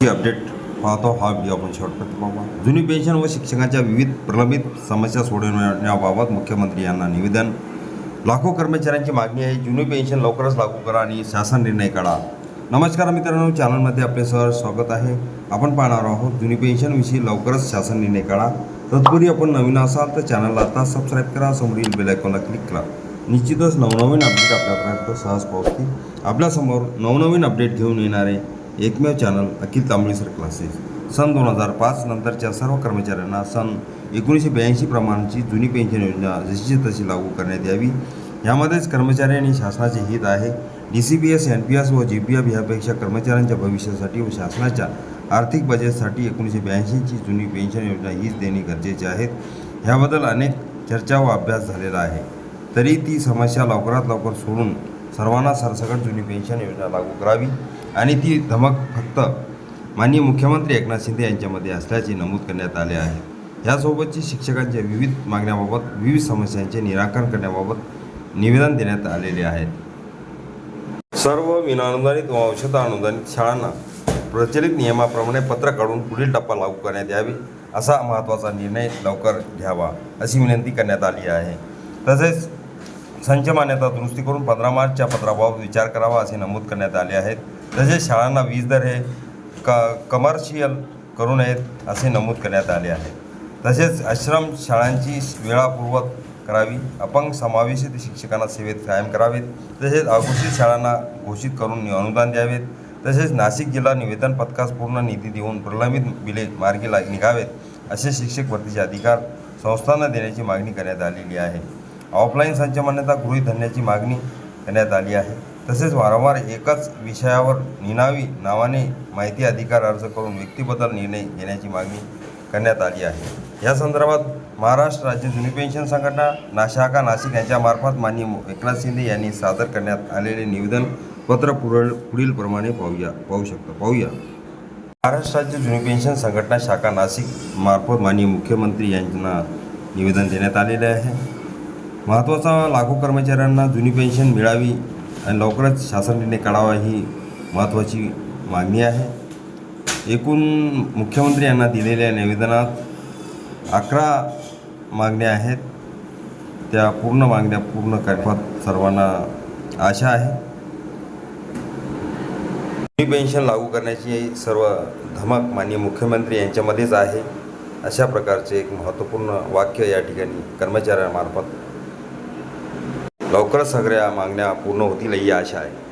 Update पाहतो हा video आपण शॉर्टकट पाहू जुनी पेन्शन व शिक्षकांच्या विविध प्रलंबित समस्या सोडवण्याबाबत मुख्यमंत्री यांना निवेदन. लाखो कर्मचाऱ्यांची मागणी आहे जुनी पेन्शन लवकरच लागू करा आणि शासन निर्णय काढा. नमस्कार मित्रांनो चॅनलमध्ये आपले सर स्वागत आहे. आपण पाहणार आहोत जुनी पेन्शनविषयी लवकरच शासन निर्णय काढा. तत्पूर्वी आपण नवीन असाल तर चॅनलला आता सबस्क्राईब करा समोरील बेलायकॉनला क्लिक करा. निश्चितच नवनवीन अपडेट आपल्यापर्यंत सहज पोहोचतील. आपल्यासमोर नवनवीन अपडेट घेऊन येणारे एकमेव channel Akhil Tambali sir classes. सन दोन हजार पाच नंतरच्या सर्व कर्मचाऱ्यांना सन एकोणीसशे ब्याऐंशी प्रमाणची जुनी पेन्शन योजना जशीची तशी लागू करण्यात यावी. यामध्येच कर्मचारी आणि शासनाचे हित आहे. D C B S N P S व जी पी एफ यापेक्षा कर्मचाऱ्यांच्या भविष्यासाठी व शासनाच्या आर्थिक बजेटसाठी एकोणीसशे ब्याऐंशीची जुनी पेन्शन योजना हीच देणे गरजेचे आहेत. ह्याबद्दल अनेक चर्चा व अभ्यास झालेला आहे. तरी ती समस्या लवकरात लवकर सोडून सर्वांना सरसकट जुनी पेन्शन योजना लागू करावी. आणि ती धमक फक्त माननीय मुख्यमंत्री एकनाथ शिंदे यांच्यामध्ये असल्याचे नमूद करण्यात आले आहे. ह्यासोबतची शिक्षकांच्या विविध मागण्याबाबत विविध समस्यांचे निराकरण करण्याबाबत निवेदन देण्यात आलेले आहे. सर्व विनाअनुदानित व औषध अनुदानित शाळांना प्रचलित नियमाप्रमाणे पत्र काढून पुढील टप्पा लागू करण्यात यावी असा महत्त्वाचा निर्णय लवकर घ्यावा अशी विनंती करण्यात आली आहे. तसेच संच मान्यता दुरुस्ती करून पंधरा मार्चच्या पत्राबाबत विचार करावा असे नमूद करण्यात आले आहेत. तसेच शाळांना वीज दर हे क कमर्शियल करू नयेत असे नमूद करण्यात आले आहे. तसेच आश्रम शाळांची वेळापूर्वक करावी अपंग समावेशित शिक्षकांना सेवेत कायम करावेत तसेच अघोषित शाळांना घोषित करून अनुदान द्यावेत तसेच नाशिक जिल्हा निवेदन पथकास पूर्ण निधी देऊन प्रलंबित बिले मार्गी निघावेत असे शिक्षक भरतीचे अधिकार संस्थांना देण्याची मागणी करण्यात आलेली आहे. ऑफलाईन संच मान्यता गृहीत धरण्याची मागणी करण्यात आली आहे. तसेच वारंवार एकाच विषयावर निनावी नावाने माहिती अधिकार अर्ज करून व्यक्तीबद्दल निर्णय घेण्याची मागणी करण्यात आली आहे. या संदर्भात महाराष्ट्र राज्य जुनी पेन्शन संघटना नाशाखा नाशिक यांच्यामार्फत माननीय एकनाथ शिंदे यांनी सादर करण्यात आलेले निवेदन पत्र पुरळ पुढीलप्रमाणे पाहूया पाहू शकतो पाहूया. महाराष्ट्र राज्य जुनी पेन्शन संघटना शाखा नाशिक मार्फत माननीय मुख्यमंत्री यांना निवेदन देण्यात आलेले आहे. महत्त्वाचा लाखो कर्मचाऱ्यांना जुनी पेन्शन मिळावी आणि लवकरच शासन निर्णय काढावा ही महत्त्वाची मागणी आहे. एकूण मुख्यमंत्री यांना दिलेल्या निवेदनात अकरा मागण्या आहेत. त्या पूर्ण मागण्या पूर्ण करण्यात सर्वांना आशा आहे. पेन्शन लागू करण्याची सर्व धमक माननीय मुख्यमंत्री यांच्यामध्येच आहे. अशा प्रकारचे एक महत्त्वपूर्ण वाक्य या ठिकाणी कर्मचाऱ्यांमार्फत लवकरच सगळ्या मागण्या पूर्ण होतील ही आशा आहे.